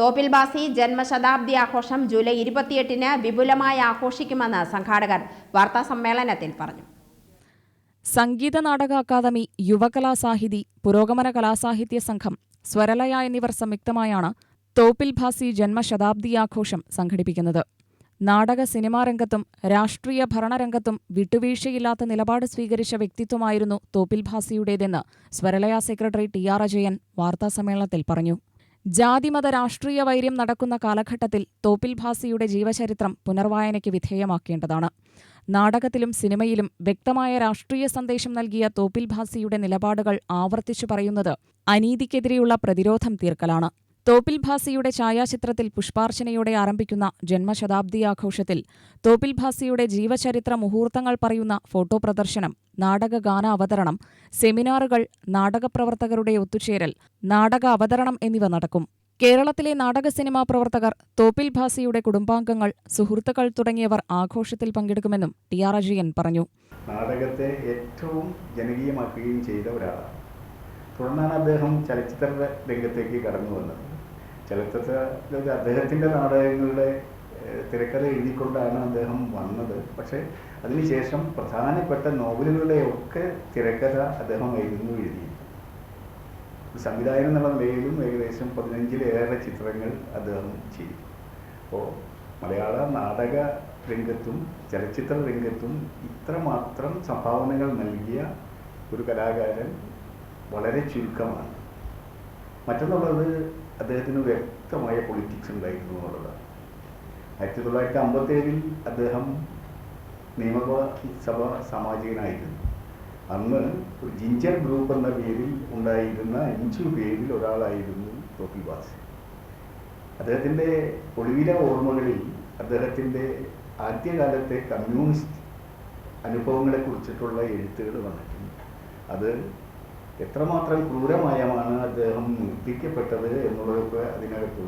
തോപ്പിൽ ബാസി ജന്മശതാബ്ദി ആഘോഷം ജൂലൈ ഇരുപത്തിയെട്ടിന് വിപുലമായി ആഘോഷിക്കുമെന്ന് സംഘാടകർ വാർത്താ സമ്മേളനത്തിൽ പറഞ്ഞു. സംഗീത നാടക അക്കാദമി യുവകലാസാഹിതി പുരോഗമന കലാസാഹിത്യ സംഘം സ്വരലയ എന്നിവർ സംയുക്തമായാണ് തോപ്പിൽ ഭാസി ജന്മശതാബ്ദി ആഘോഷം സംഘടിപ്പിക്കുന്നത്. നാടക സിനിമാ രംഗത്തും രാഷ്ട്രീയ ഭരണരംഗത്തും വിട്ടുവീഴ്ചയില്ലാത്ത നിലപാട് സ്വീകരിച്ച വ്യക്തിത്വമായിരുന്നു Thoppil ഭാസിയുടേതെന്ന് Swaralaya secretary T R Ajayan വാർത്താസമ്മേളനത്തിൽ പറഞ്ഞു. ജാതിമത രാഷ്ട്രീയ വൈര്യം നടക്കുന്ന കാലഘട്ടത്തിൽ തോപ്പിൽ ഭാസിയുടെ ജീവചരിത്രം പുനർവായനയ്ക്ക് വിധേയമാക്കേണ്ടതാണ്. നാടകത്തിലും സിനിമയിലും വ്യക്തമായ രാഷ്ട്രീയ സന്ദേശം നൽകിയ തോപ്പിൽ ഭാസിയുടെ നിലപാടുകൾ ആവർത്തിച്ചു പറയുന്നത് അനീതിക്കെതിരെയുള്ള പ്രതിരോധം തീർക്കലാണ്. തോപ്പിൽ ഭാസിയുടെ ഛായാചിത്രത്തിൽ പുഷ്പാർച്ചനയോടെ ആരംഭിക്കുന്ന ജന്മശതാബ്ദി ആഘോഷത്തിൽ തോപ്പിൽ ഭാസിയുടെ ജീവചരിത്ര മുഹൂർത്തങ്ങൾ പറയുന്ന ഫോട്ടോ പ്രദർശനം നാടക ഗാന അവതരണം സെമിനാറുകൾ നാടകപ്രവർത്തകരുടെ ഒത്തുചേരൽ നാടക അവതരണം എന്നിവ നടക്കും. കേരളത്തിലെ നാടക സിനിമാ പ്രവർത്തകർ തോപ്പിൽ ഭാസിയുടെ കുടുംബാംഗങ്ങൾ സുഹൃത്തുക്കൾ തുടങ്ങിയവർ ആഘോഷത്തിൽ പങ്കെടുക്കുമെന്നും ടി ആർ അജയൻ പറഞ്ഞു. നാടകത്തെ ഏറ്റവും ജനകീയമാക്കുകയും ചെയ്ത ഒരാളാണ്. തുടർന്നാണ് അദ്ദേഹം ചലച്ചിത്ര രംഗത്തേക്ക് കടന്നു വന്നത്. ചലച്ചിത്ര അദ്ദേഹത്തിന്റെ നാടകങ്ങളുടെ തിരക്കഥ എഴുതിക്കൊണ്ടാണ് അദ്ദേഹം വന്നത്. പക്ഷേ അതിനുശേഷം പ്രധാനപ്പെട്ട നോവലുകളുടെയൊക്കെ തിരക്കഥ അദ്ദേഹമായിരുന്നു എഴുതി സംവിധായകൻ എന്നുള്ള നിലയിലും ഏകദേശം പതിനഞ്ചിലേറെ ചിത്രങ്ങൾ അദ്ദേഹം ചെയ്തു. അപ്പോൾ മലയാള നാടക രംഗത്തും ചലച്ചിത്ര രംഗത്തും ഇത്രമാത്രം സംഭാവനകൾ നൽകിയ ഒരു കലാകാരൻ വളരെ ചുരുക്കമാണ്. മറ്റൊന്നുള്ളത് അദ്ദേഹത്തിന് വ്യക്തമായ പൊളിറ്റിക്സ് ഉണ്ടായിരുന്നു എന്നുള്ളതാണ്. ആയിരത്തി തൊള്ളായിരത്തി അമ്പത്തേഴിൽ അദ്ദേഹം നിയമസഭ സാമാജികനായിരുന്നു അന്ന് ഒരു ജിഞ്ചർ ഗ്രൂപ്പ് എന്ന പേരിൽ ഉണ്ടായിരുന്ന അഞ്ചു പേരിൽ ഒരാളായിരുന്നു തോപ്പിൽ വാസ്. അദ്ദേഹത്തിന്റെ ഒളിവില ഓർമ്മകളിൽ അദ്ദേഹത്തിന്റെ ആദ്യകാലത്തെ കമ്മ്യൂണിസ്റ്റ് അനുഭവങ്ങളെ കുറിച്ചിട്ടുള്ള എഴുത്തുകൾ വന്നിട്ടുണ്ട്. അത് എത്രമാത്രം ക്രൂരമായമാണ് അദ്ദേഹം നിർത്തിക്കപ്പെട്ടത് എന്നുള്ളതൊക്കെ അതിനകത്ത്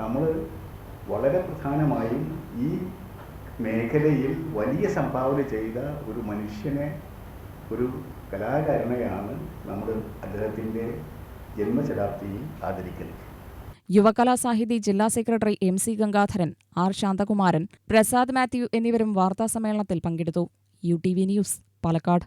നമ്മൾ വളരെ പ്രധാനമായും ഈ മേഖലയിൽ വലിയ സംഭാവന ചെയ്ത ഒരു മനുഷ്യനെ ഒരു കലാകാരനെയാണ് നമ്മൾ അദ്ദേഹത്തിന്റെ ജന്മശതാബ്ദിയിൽ ആദരിക്കുന്നത് യുവകലാസാഹിതി ജില്ലാ secretary M C Gangadharan R Santhakumaran Prasad Mathew എന്നിവരും വാർത്താസമ്മേളനത്തിൽ പങ്കെടുത്തു. U T V news Palakkad.